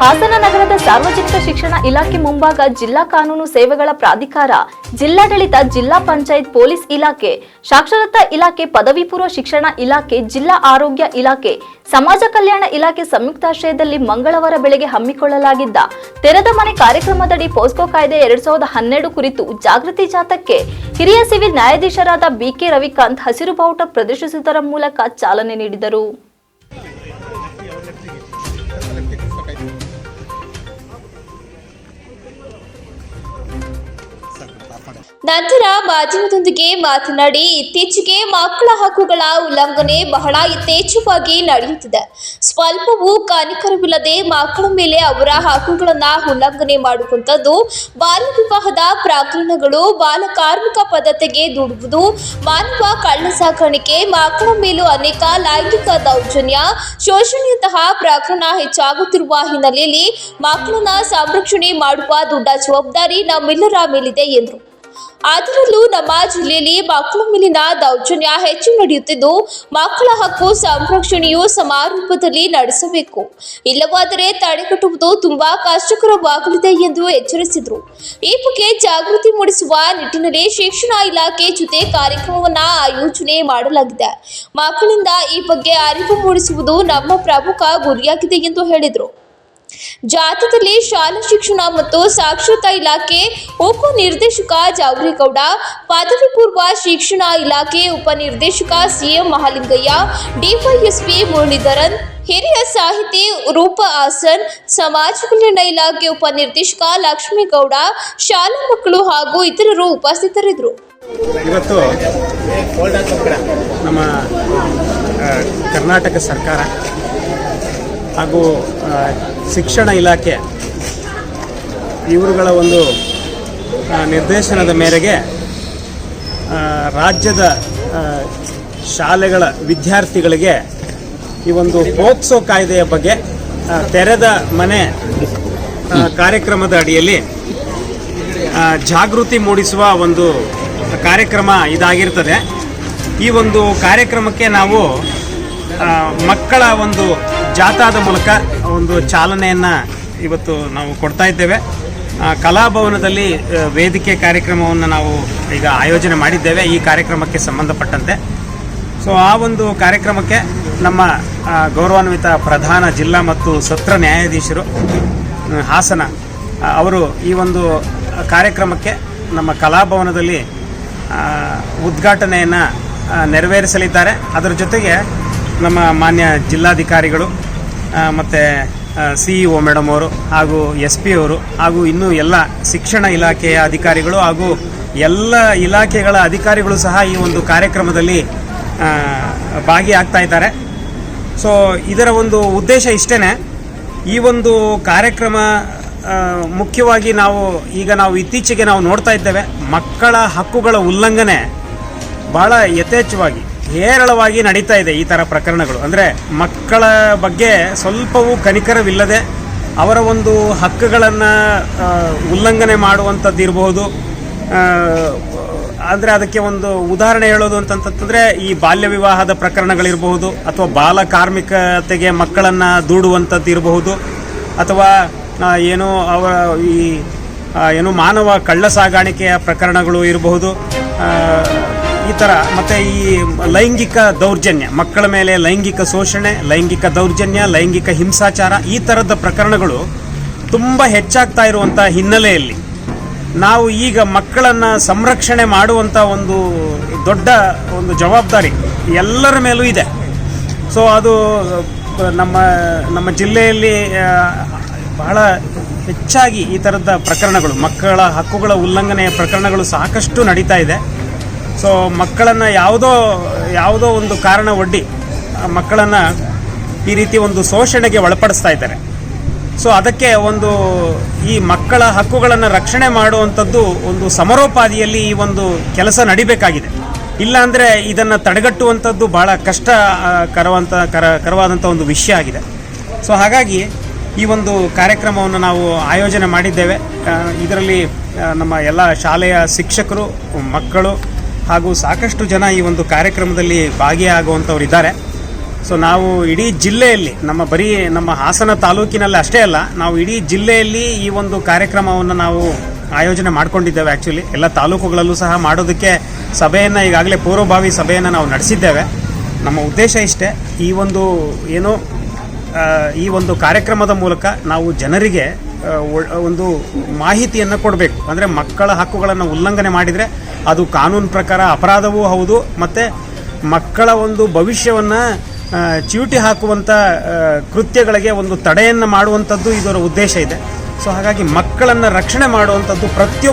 ಹಾಸನ ನಗರದ ಸಾರ್ವಜನಿಕ ಶಿಕ್ಷಣ ಇಲಾಖೆ ಮುಂಭಾಗ ಜಿಲ್ಲಾ ಕಾನೂನು ಸೇವೆಗಳ ಪ್ರಾಧಿಕಾರ, ಜಿಲ್ಲಾಡಳಿತ, ಜಿಲ್ಲಾ ಪಂಚಾಯತ್ ಪೊಲೀಸ್ ಇಲಾಖೆ, ಸಾಕ್ಷರತಾ ಇಲಾಖೆ, ಪದವಿ ಪೂರ್ವ ಶಿಕ್ಷಣ ಇಲಾಖೆ, ಜಿಲ್ಲಾ ಆರೋಗ್ಯ ಇಲಾಖೆ, ಸಮಾಜ ಕಲ್ಯಾಣ ಇಲಾಖೆ ಸಂಯುಕ್ತಾಶ್ರಯದಲ್ಲಿ ಮಂಗಳವಾರ ಬೆಳಗ್ಗೆ ಹಮ್ಮಿಕೊಳ್ಳಲಾಗಿದ್ದ ತೆರೆದ ಮನೆ ಕಾರ್ಯಕ್ರಮದಡಿ ಪೋಸ್ಕೋ ಕಾಯ್ದೆ ಎರಡ್ ಸಾವಿರದ ಹನ್ನೆರಡು ಕುರಿತು ಜಾಗೃತಿ ಜಾಥಾಕ್ಕೆ ಹಿರಿಯ ಸಿವಿಲ್ ನ್ಯಾಯಾಧೀಶರಾದ ಬಿಕೆ ರವಿಕಾಂತ್ ಹಸಿರು ಬಾವುಟ ಪ್ರದರ್ಶಿಸುವುದರ ಮೂಲಕ ಚಾಲನೆ ನೀಡಿದರು. thank you ನಂತರ ಮಾಧ್ಯಮದೊಂದಿಗೆ ಮಾತನಾಡಿ ಇತ್ತೀಚೆಗೆ ಮಕ್ಕಳ ಹಕ್ಕುಗಳ ಉಲ್ಲಂಘನೆ ಬಹಳ ಯಥೇಚ್ಛವಾಗಿ ನಡೆಯುತ್ತಿದೆ. ಸ್ವಲ್ಪವೂ ಕಾನಿಕರವಿಲ್ಲದೆ ಮಕ್ಕಳ ಮೇಲೆ ಅವರ ಹಕ್ಕುಗಳನ್ನ ಉಲ್ಲಂಘನೆ ಮಾಡುವಂಥದ್ದು ಬಾಲ್ಯ ವಿವಾಹದ ಪ್ರಕರಣಗಳು ಬಾಲ ಕಾರ್ಮಿಕ ಪದ್ಧತಿಗೆ ದುಡುವುದು, ಮಾನವ ಕಳ್ಳ ಸಾಕಾಣಿಕೆ, ಮಕ್ಕಳ ಮೇಲೂ ಅನೇಕ ಲೈಂಗಿಕ ದೌರ್ಜನ್ಯ, ಶೋಷಣೆಯಂತಹ ಪ್ರಕರಣ ಹೆಚ್ಚಾಗುತ್ತಿರುವ ಹಿನ್ನೆಲೆಯಲ್ಲಿ ಮಕ್ಕಳನ್ನ ಸಂರಕ್ಷಣೆ ಮಾಡುವ ದೊಡ್ಡ ಜವಾಬ್ದಾರಿ ನಮ್ಮೆಲ್ಲರ ಮೇಲಿದೆ, ಎಂದರು. ಅದರಲ್ಲೂ ನಮ್ಮ ಜಿಲ್ಲೆಯಲ್ಲಿ ಮಕ್ಕಳ ಮೇಲಿನ ದೌರ್ಜನ್ಯ ಹೆಚ್ಚು ನಡೆಯುತ್ತಿದ್ದು, ಮಕ್ಕಳ ಹಕ್ಕು ಸಂರಕ್ಷಣೆಯು ಸಮಾರಂಭದಲ್ಲಿ ನಡೆಸಬೇಕು. ಇಲ್ಲವಾದರೆ ತಡೆಗಟ್ಟುವುದು ತುಂಬಾ ಕಷ್ಟಕರವಾಗಲಿದೆ ಎಂದು ಎಚ್ಚರಿಸಿದರು. ಈ ಬಗ್ಗೆ ಜಾಗೃತಿ ಮೂಡಿಸುವ ನಿಟ್ಟಿನಲ್ಲಿ ಶಿಕ್ಷಣ ಇಲಾಖೆ ಜೊತೆ ಕಾರ್ಯಕ್ರಮವನ್ನು ಆಯೋಜನೆ ಮಾಡಲಾಗಿದೆ. ಮಕ್ಕಳಿಂದ ಈ ಬಗ್ಗೆ ಅರಿವು ಮೂಡಿಸುವುದು ನಮ್ಮ ಪ್ರಮುಖ ಗುರಿಯಾಗಿದೆ ಎಂದು ಹೇಳಿದರು. ಜಾಥಾದಲ್ಲಿ ಶಾಲಾ ಶಿಕ್ಷಣ ಮತ್ತು ಸಾಕ್ಷರತಾ ಇಲಾಖೆ ಉಪನಿರ್ದೇಶಕ ಜಾವರೇಗೌಡ ಪದವಿ ಪೂರ್ವ ಶಿಕ್ಷಣ ಇಲಾಖೆ ಉಪನಿರ್ದೇಶಕ ಸಿಎಂ ಮಹಾಲಿಂಗಯ್ಯ, ಡಿವೈಎಸ್ಪಿ ಮುರಳೀಧರನ್, ಹಿರಿಯ ಸಾಹಿತಿ ರೂಪ ಹಾಸನ್, ಸಮಾಜ ಕಲ್ಯಾಣ ಇಲಾಖೆ ಉಪನಿರ್ದೇಶಕ ಲಕ್ಷ್ಮೇಗೌಡ, ಶಾಲಾ ಮಕ್ಕಳು ಹಾಗೂ ಇತರರು ಉಪಸ್ಥಿತರಿದ್ದರು. ಇವತ್ತು ನಮ್ಮ ಕರ್ನಾಟಕ ಸರ್ಕಾರ ಹಾಗೂ ಶಿಕ್ಷಣ ಇಲಾಖೆ ಇವರುಗಳ ಒಂದು ನಿರ್ದೇಶನದ ಮೇರೆಗೆ ರಾಜ್ಯದ ಶಾಲೆಗಳ ವಿದ್ಯಾರ್ಥಿಗಳಿಗೆ ಈ ಒಂದು ಪೋಕ್ಸೋ ಕಾಯ್ದೆಯ ಬಗ್ಗೆ ತೆರೆದ ಮನೆ ಕಾರ್ಯಕ್ರಮದ ಅಡಿಯಲ್ಲಿ ಜಾಗೃತಿ ಮೂಡಿಸುವ ಒಂದು ಕಾರ್ಯಕ್ರಮ ಇದಾಗಿರ್ತದೆ. ಈ ಒಂದು ಕಾರ್ಯಕ್ರಮಕ್ಕೆ ನಾವು ಮಕ್ಕಳ ಒಂದು ಜಾಥಾದ ಮೂಲಕ ಒಂದು ಚಾಲನೆಯನ್ನು ಇವತ್ತು ನಾವು ಕೊಡ್ತಾ ಇದ್ದೇವೆ. ಕಲಾಭವನದಲ್ಲಿ ವೇದಿಕೆ ಕಾರ್ಯಕ್ರಮವನ್ನು ನಾವು ಈಗ ಆಯೋಜನೆ ಮಾಡಿದ್ದೇವೆ. ಈ ಕಾರ್ಯಕ್ರಮಕ್ಕೆ ಸಂಬಂಧಪಟ್ಟಂತೆ. ಸೊ ಆ ಒಂದು ಕಾರ್ಯಕ್ರಮಕ್ಕೆ ನಮ್ಮ ಗೌರವಾನ್ವಿತ ಪ್ರಧಾನ ಜಿಲ್ಲಾ ಮತ್ತು ಸತ್ರ ನ್ಯಾಯಾಧೀಶರು ಹಾಸನ ಅವರು ಈ ಒಂದು ಕಾರ್ಯಕ್ರಮಕ್ಕೆ ನಮ್ಮ ಕಲಾಭವನದಲ್ಲಿ ಉದ್ಘಾಟನೆಯನ್ನು ನೆರವೇರಿಸಲಿದ್ದಾರೆ. ಅದರ ಜೊತೆಗೆ ನಮ್ಮ ಮಾನ್ಯ ಜಿಲ್ಲಾಧಿಕಾರಿಗಳು ಮತ್ತು ಸಿ ಇ ಒ ಮೇಡಮ್ ಅವರು ಹಾಗೂ ಎಸ್ ಪಿ ಅವರು ಹಾಗೂ ಇನ್ನೂ ಎಲ್ಲ ಶಿಕ್ಷಣ ಇಲಾಖೆಯ ಅಧಿಕಾರಿಗಳು ಹಾಗೂ ಎಲ್ಲ ಇಲಾಖೆಗಳ ಅಧಿಕಾರಿಗಳು ಸಹ ಈ ಒಂದು ಕಾರ್ಯಕ್ರಮದಲ್ಲಿ ಭಾಗಿಯಾಗ್ತಾ ಇದ್ದಾರೆ. ಸೊ ಇದರ ಒಂದು ಉದ್ದೇಶ ಇಷ್ಟೇ ಈ ಒಂದು ಕಾರ್ಯಕ್ರಮ ಮುಖ್ಯವಾಗಿ ನಾವು ಈಗ ನಾವು ಇತ್ತೀಚೆಗೆ ನಾವು ನೋಡ್ತಾ ಇದ್ದೇವೆ. ಮಕ್ಕಳ ಹಕ್ಕುಗಳ ಉಲ್ಲಂಘನೆ ಭಾಳ ಯಥೇಚ್ಛವಾಗಿ ಹೇರಳವಾಗಿ ನಡೀತಾ ಇದೆ ಈ ಥರ ಪ್ರಕರಣಗಳು. ಅಂದರೆ ಮಕ್ಕಳ ಬಗ್ಗೆ ಸ್ವಲ್ಪವೂ ಕನಿಕರವಿಲ್ಲದೆ ಅವರ ಒಂದು ಹಕ್ಕುಗಳನ್ನು ಉಲ್ಲಂಘನೆ ಮಾಡುವಂಥದ್ದು ಇರಬಹುದು ಅಂದರೆ ಅದಕ್ಕೆ ಒಂದು ಉದಾಹರಣೆ ಹೇಳೋದು ಅಂತಂತಂದರೆ ಈ ಬಾಲ್ಯ ವಿವಾಹದ ಪ್ರಕರಣಗಳಿರಬಹುದು, ಅಥವಾ ಬಾಲ ಕಾರ್ಮಿಕತೆಗೆ ಮಕ್ಕಳನ್ನು ದೂಡುವಂಥದ್ದು ಇರಬಹುದು ಅಥವಾ ಏನು ಅವರ ಈ ಏನು ಮಾನವ ಕಳ್ಳ ಸಾಗಾಣಿಕೆಯ ಪ್ರಕರಣಗಳು ಇರಬಹುದು. ಈ ಥರ ಮತ್ತು ಈ ಲೈಂಗಿಕ ದೌರ್ಜನ್ಯ, ಮಕ್ಕಳ ಮೇಲೆ ಲೈಂಗಿಕ ಶೋಷಣೆ, ಲೈಂಗಿಕ ದೌರ್ಜನ್ಯ, ಲೈಂಗಿಕ ಹಿಂಸಾಚಾರ, ಈ ಥರದ ಪ್ರಕರಣಗಳು ತುಂಬ ಹೆಚ್ಚಾಗ್ತಾ ಇರುವಂಥ ಹಿನ್ನೆಲೆಯಲ್ಲಿ. ನಾವು ಈಗ ಮಕ್ಕಳನ್ನು ಸಂರಕ್ಷಣೆ ಮಾಡುವಂಥ ಒಂದು ದೊಡ್ಡ ಒಂದು ಜವಾಬ್ದಾರಿ ಎಲ್ಲರ ಮೇಲೂ ಇದೆ. ಸೊ ಅದು, ನಮ್ಮ ನಮ್ಮ ಜಿಲ್ಲೆಯಲ್ಲಿ ಬಹಳ ಹೆಚ್ಚಾಗಿ ಈ ಥರದ ಪ್ರಕರಣಗಳು, ಮಕ್ಕಳ ಹಕ್ಕುಗಳ ಉಲ್ಲಂಘನೆಯ ಪ್ರಕರಣಗಳು ಸಾಕಷ್ಟು ನಡೀತಾ ಇದೆ. ಸೊ ಮಕ್ಕಳನ್ನು ಯಾವುದೋ ಯಾವುದೋ ಒಂದು ಕಾರಣ ಒಡ್ಡಿ ಮಕ್ಕಳನ್ನು ಈ ರೀತಿ ಒಂದು ಶೋಷಣೆಗೆ ಒಳಪಡಿಸ್ತಾ ಇದ್ದಾರೆ. ಸೊ ಅದಕ್ಕೆ ಒಂದು ಈ ಮಕ್ಕಳ ಹಕ್ಕುಗಳನ್ನು ರಕ್ಷಣೆ ಮಾಡುವಂಥದ್ದು ಒಂದು ಸಮರೋಪಾದಿಯಲ್ಲಿ ಈ ಒಂದು ಕೆಲಸ ನಡಿಬೇಕಾಗಿದೆ. ಇಲ್ಲಾಂದರೆ ಇದನ್ನು ತಡೆಗಟ್ಟುವಂಥದ್ದು ಭಾಳ ಕಷ್ಟ ಕರವಂಥ ಕರ, ಕರವಾದಂಥ ಒಂದು ವಿಷಯ ಆಗಿದೆ. ಸೊ ಹಾಗಾಗಿ ಈ ಒಂದು ಕಾರ್ಯಕ್ರಮವನ್ನು ನಾವು ಆಯೋಜನೆ ಮಾಡಿದ್ದೇವೆ. ಇದರಲ್ಲಿ ನಮ್ಮ ಎಲ್ಲ ಶಾಲೆಯ ಶಿಕ್ಷಕರು, ಮಕ್ಕಳು ಹಾಗೂ ಸಾಕಷ್ಟು ಜನ ಈ ಒಂದು ಕಾರ್ಯಕ್ರಮದಲ್ಲಿ ಭಾಗಿಯಾಗುವಂಥವ್ರು ಇದ್ದಾರೆ ಸೊ ನಾವು ಇಡೀ ಜಿಲ್ಲೆಯಲ್ಲಿ, ನಮ್ಮ ಬರೀ ನಮ್ಮ ಹಾಸನ ತಾಲೂಕಿನಲ್ಲಿ ಅಷ್ಟೇ ಅಲ್ಲ, ನಾವು ಇಡೀ ಜಿಲ್ಲೆಯಲ್ಲಿ ಈ ಒಂದು ಕಾರ್ಯಕ್ರಮವನ್ನು ನಾವು ಆಯೋಜನೆ ಮಾಡ್ಕೊಂಡಿದ್ದೇವೆ ಆ್ಯಕ್ಚುಲಿ ಎಲ್ಲ ತಾಲೂಕುಗಳಲ್ಲೂ ಸಹ ಮಾಡೋದಕ್ಕೆ ಸಭೆಯನ್ನು ಈಗಾಗಲೇ ಪೂರ್ವಭಾವಿ ಸಭೆಯನ್ನು ನಾವು ನಡೆಸಿದ್ದೇವೆ. ನಮ್ಮ ಉದ್ದೇಶ ಇಷ್ಟೇ, ಈ ಒಂದು ಏನು ಈ ಒಂದು ಕಾರ್ಯಕ್ರಮದ ಮೂಲಕ ನಾವು ಜನರಿಗೆ ಒಂದು ಮಾಹಿತಿಯನ್ನು ಕೊಡಬೇಕು. ಅಂದರೆ ಮಕ್ಕಳ ಹಕ್ಕುಗಳನ್ನು ಉಲ್ಲಂಘನೆ ಮಾಡಿದರೆ ಅದು ಕಾನೂನು ಪ್ರಕಾರ ಅಪರಾಧವೂ ಹೌದು, ಮತ್ತು ಮಕ್ಕಳ ಒಂದು ಭವಿಷ್ಯವನ್ನು ಚೀಟಿ ಹಾಕುವಂಥ ಕೃತ್ಯಗಳಿಗೆ ಒಂದು ತಡೆಯನ್ನು ಮಾಡುವಂಥದ್ದು ಇದರ ಉದ್ದೇಶ ಇದೆ. ಸೊ ಹಾಗಾಗಿ ಮಕ್ಕಳನ್ನು ರಕ್ಷಣೆ ಮಾಡುವಂಥದ್ದು ಪ್ರತಿಯೊಬ್ಬ